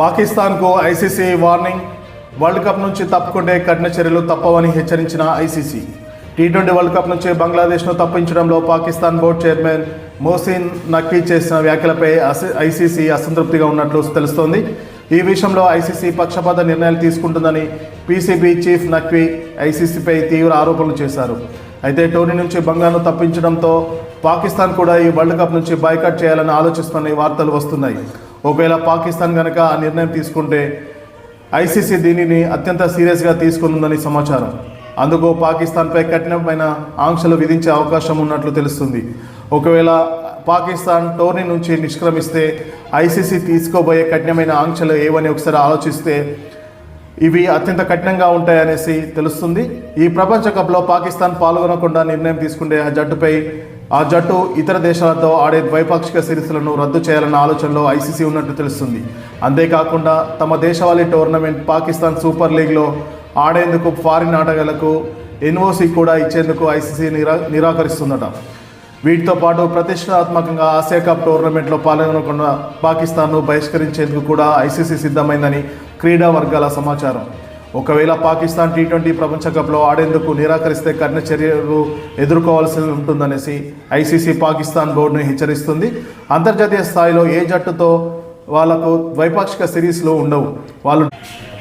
పాకిస్తాన్కు ICC warning. World cup నుంచి తప్పుకుంటే కఠిన చర్యలు తప్పవని హెచ్చరించిన ICC. T twenty world cup నుంచి బంగ్లాదేశ్ను తప్పించడంలో పాకిస్తాన్ బోర్డు చైర్మన్ మోసిన్ నక్వీ చేసిన వ్యాఖ్యలపై ఐసీసీ అసంతృప్తిగా ఉన్నట్లు తెలుస్తోంది. ఈ విషయంలో ఐసీసీ పక్షపాత నిర్ణయాలు తీసుకుంటుందని పీసీబీ చీఫ్ నక్వీ ఐసీసీపై తీవ్ర ఆరోపణలు చేశారు. అయితే టోర్నీ నుంచి బంగాను తప్పించడంతో పాకిస్తాన్ కూడా ఈ వరల్డ్ కప్ నుంచి బాయ్కాట్ చేయాలని ఆలోచిస్తున్న వార్తలు వస్తున్నాయి. ఒకవేళ పాకిస్తాన్ కనుక ఆ నిర్ణయం తీసుకుంటే ఐసీసీ దీనిని అత్యంత సీరియస్గా తీసుకుందని సమాచారం. అందుకు పాకిస్తాన్పై కఠినమైన ఆంక్షలు విధించే అవకాశం ఉన్నట్లు తెలుస్తుంది. ఒకవేళ పాకిస్తాన్ టోర్నీ నుంచి నిష్క్రమిస్తే ఐసీసీ తీసుకోబోయే కఠినమైన ఆంక్షలు ఏవని ఒకసారి ఆలోచిస్తే ఇవి అత్యంత కఠినంగా ఉంటాయనేసి తెలుస్తుంది. ఈ ప్రపంచ కప్లో పాకిస్తాన్ పాల్గొనకుండా నిర్ణయం తీసుకునే ఆ జట్టుపై ఆ జట్టు ఇతర దేశాలతో ఆడే ద్వైపాక్షిక సిరీస్లను రద్దు చేయాలన్న ఆలోచనలో ఐసీసీ ఉన్నట్టు తెలుస్తుంది. అంతేకాకుండా తమ దేశవాళీ టోర్నమెంట్ పాకిస్తాన్ సూపర్ లీగ్లో ఆడేందుకు ఫారిన్ ఆటగాళ్ళకు ఎన్ఓసి కూడా ఇచ్చేందుకు ఐసీసీ నిరా నిరాకరిస్తుందట. వీటితో పాటు ప్రతిష్టాత్మకంగా ఆసియా కప్ టోర్నమెంట్లో పాల్గొనకుండా పాకిస్తాన్ను బహిష్కరించేందుకు కూడా ఐసీసీ సిద్ధమైందని క్రీడా వర్గాల సమాచారం. ఒకవేళ పాకిస్తాన్ టీ ట్వంటీ ప్రపంచ కప్లో ఆడేందుకు నిరాకరిస్తే కఠిన చర్యలు ఎదుర్కోవాల్సి ఉంటుందనేసి ఐసీసీ పాకిస్తాన్ బోర్డును హెచ్చరిస్తుంది. అంతర్జాతీయ స్థాయిలో ఏ జట్టుతో వాళ్ళకు ద్వైపాక్షిక సిరీస్లు ఉండవు. వాళ్ళు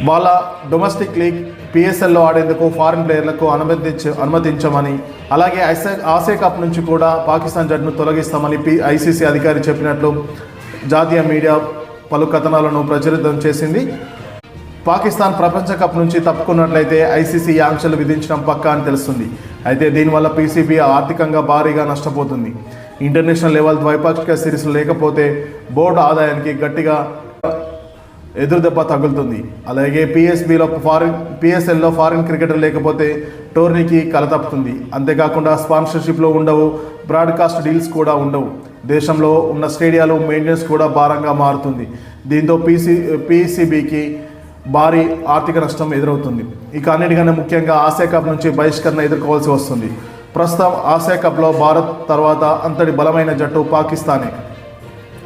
వాళ్ళ డొమెస్టిక్ లీగ్ పిఎస్ఎల్లో ఆడేందుకు ఫారిన్ ప్లేయర్లకు అనుమతించ అనుమతించమని అలాగే ఐసే ఆసియా కప్ నుంచి కూడా పాకిస్తాన్ జట్టును తొలగిస్తామని పి ఐసీసీ అధికారి చెప్పినట్లు జాతీయ మీడియా పలు కథనాలను ప్రచురితం చేసింది. పాకిస్తాన్ ప్రపంచ కప్ నుంచి తప్పుకున్నట్లయితే ఐసీసీ ఆంక్షలు విధించడం పక్కా అని తెలుస్తుంది. అయితే దీనివల్ల పీసీబీ ఆర్థికంగా భారీగా నష్టపోతుంది. ఇంటర్నేషనల్ లెవెల్ ద్వైపాక్షిక సిరీస్లు లేకపోతే బోర్డు ఆదాయానికి గట్టిగా ఎదురుదెబ్బ తగులుతుంది. అలాగే పిఎస్బిలో ఫారిన్ పిఎస్ఎల్లో ఫారిన్ క్రికెటర్ లేకపోతే టోర్నీకి కలతప్పుతుంది. అంతేకాకుండా స్పాన్సర్షిప్లో ఉండవు బ్రాడ్కాస్ట్ డీల్స్ కూడా ఉండవు. దేశంలో ఉన్న స్టేడియాలు మెయింటెనెన్స్ కూడా భారంగా మారుతుంది. దీంతో పీసీ పీసీబీకి భారీ ఆర్థిక నష్టం ఎదురవుతుంది. ఇక అన్నిటికన్నా ముఖ్యంగా ఆసియా కప్ నుంచి బహిష్కరణ ఎదుర్కోవాల్సి వస్తుంది. ప్రస్తుతం ఆసియా కప్లో భారత్ తర్వాత అంతటి బలమైన జట్టు పాకిస్తానే.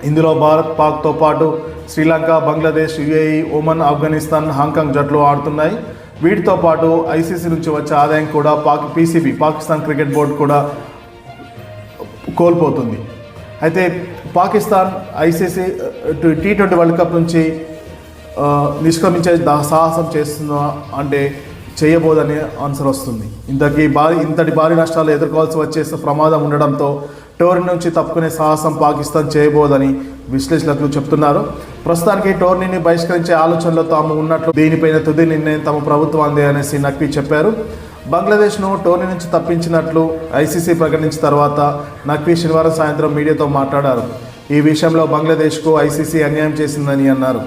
ఇందులో భారత్ పాక్తో పాటు Sri Lanka Bangladesh UAE Oman Afghanistan Hong Kong జట్లు ఆడుతున్నాయి. వీటితో పాటు ఐసీసీ నుంచి వచ్చే ఆదాయం కూడా Pak PCB Pakistan cricket board కూడా కోల్పోతుంది. అయితే Pakistan ICC T twenty world cup నుంచి నిష్క్రమించే సాహసం చేస్తుందా అంటే చేయబోదనే ఆన్సర్ వస్తుంది. ఇంతకీ భారీ ఇంతటి భారీ నష్టాలు ఎదుర్కోవాల్సి వచ్చే ప్రమాదం ఉండడంతో టోర్నీ నుంచి తప్పుకునే సాహసం పాకిస్తాన్ చేయబోదని విశ్లేషకులు చెప్తున్నారు. ప్రస్తుతానికి టోర్నీని బహిష్కరించే ఆలోచనలో తాము ఉన్నట్లు దీనిపైన తుది నిర్ణయం తమ ప్రభుత్వం అందే అనేసి నక్వీ చెప్పారు. బంగ్లాదేశ్ను టోర్నీ నుంచి తప్పించినట్లు ఐసీసీ ప్రకటించిన తర్వాత నక్వీ శనివారం సాయంత్రం మీడియాతో మాట్లాడారు. ఈ విషయంలో బంగ్లాదేశ్కు ఐసీసీ అన్యాయం చేసిందని అన్నారు.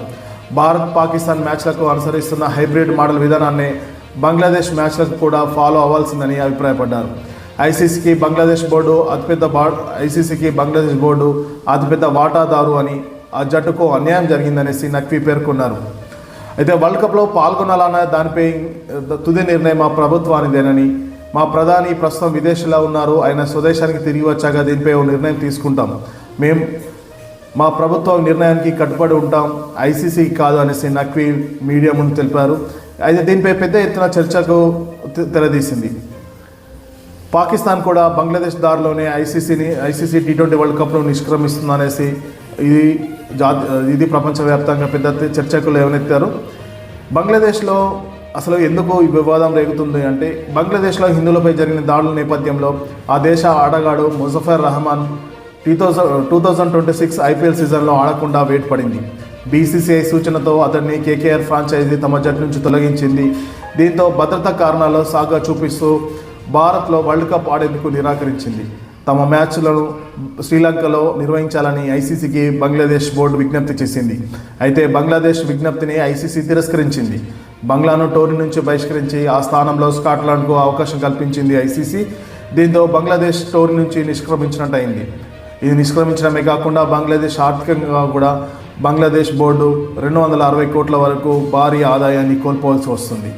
భారత్ పాకిస్తాన్ మ్యాచ్లకు అనుసరిస్తున్న హైబ్రిడ్ మోడల్ విధానాన్ని బంగ్లాదేశ్ మ్యాచ్లకు కూడా ఫాలో అవ్వాల్సిందని అభిప్రాయపడ్డారు. ఐసీసీకి బంగ్లాదేశ్ బోర్డు అతిపెద్ద బా ఐసీసీకి బంగ్లాదేశ్ బోర్డు అతిపెద్ద వాటాదారు అని ఆ జట్టుకు అన్యాయం జరిగిందనేసి నక్వీ పేర్కొన్నారు. అయితే వరల్డ్ కప్లో పాల్గొనాలన్న దానిపై తుది నిర్ణయం మా ప్రభుత్వానిదేనని మా ప్రధాని ప్రస్తుతం విదేశీలో ఉన్నారు. ఆయన స్వదేశానికి తిరిగి వచ్చాక దీనిపై ఓ నిర్ణయం తీసుకుంటాం. మేము మా ప్రభుత్వం నిర్ణయానికి కట్టుబడి ఉంటాం. ఐసీసీ కాదు అనేసి నక్వీ మీడియా ముందు తెలిపారు. అయితే దీనిపై పెద్ద ఎత్తున చర్చకు తె- తెరదీసింది. పాకిస్తాన్ కూడా బంగ్లాదేశ్ దారిలోనే ఐసీసీని ఐసీసీ టీ ట్వంటీ వరల్డ్ కప్ను నిష్క్రమిస్తుందనేసి ఇది జాతి ఇది ప్రపంచవ్యాప్తంగా పెద్ద చర్చకులు లేవనెత్తారు. బంగ్లాదేశ్లో అసలు ఎందుకు ఈ వివాదం రేగుతుంది అంటే బంగ్లాదేశ్లో హిందువులపై జరిగిన దాడుల నేపథ్యంలో ఆ దేశ ఆటగాడు Muzaffar Rahman two thousand two thousand twenty six IPL సీజన్లో ఆడకుండా వేట్ పడింది. బీసీసీఐ సూచనతో అతన్ని కేకేఆర్ ఫ్రాంచైజీ తమ జట్టు నుంచి తొలగించింది. దీంతో భద్రతా కారణాలు సాగా చూపిస్తూ భారత్లో వరల్డ్ కప్ ఆడేందుకు నిరాకరించింది. తమ మ్యాచ్లను శ్రీలంకలో నిర్వహించాలని ఐసీసీకి బంగ్లాదేశ్ బోర్డు విజ్ఞప్తి చేసింది. అయితే బంగ్లాదేశ్ విజ్ఞప్తిని ఐసీసీ తిరస్కరించింది. బంగ్లాను టోర్నీ నుంచి బహిష్కరించి ఆ స్థానంలో స్కాట్లాండ్కు అవకాశం కల్పించింది ఐసీసీ దీంతో బంగ్లాదేశ్ టోర్నీ నుంచి నిష్క్రమించినట్టు అయింది ఇది నిష్క్రమించడమే కాకుండా బంగ్లాదేశ్ ఆర్థికంగా కూడా బంగ్లాదేశ్ బోర్డు రెండు వందల అరవై కోట్ల వరకు భారీ ఆదాయాన్ని కోల్పోవాల్సి వస్తుంది.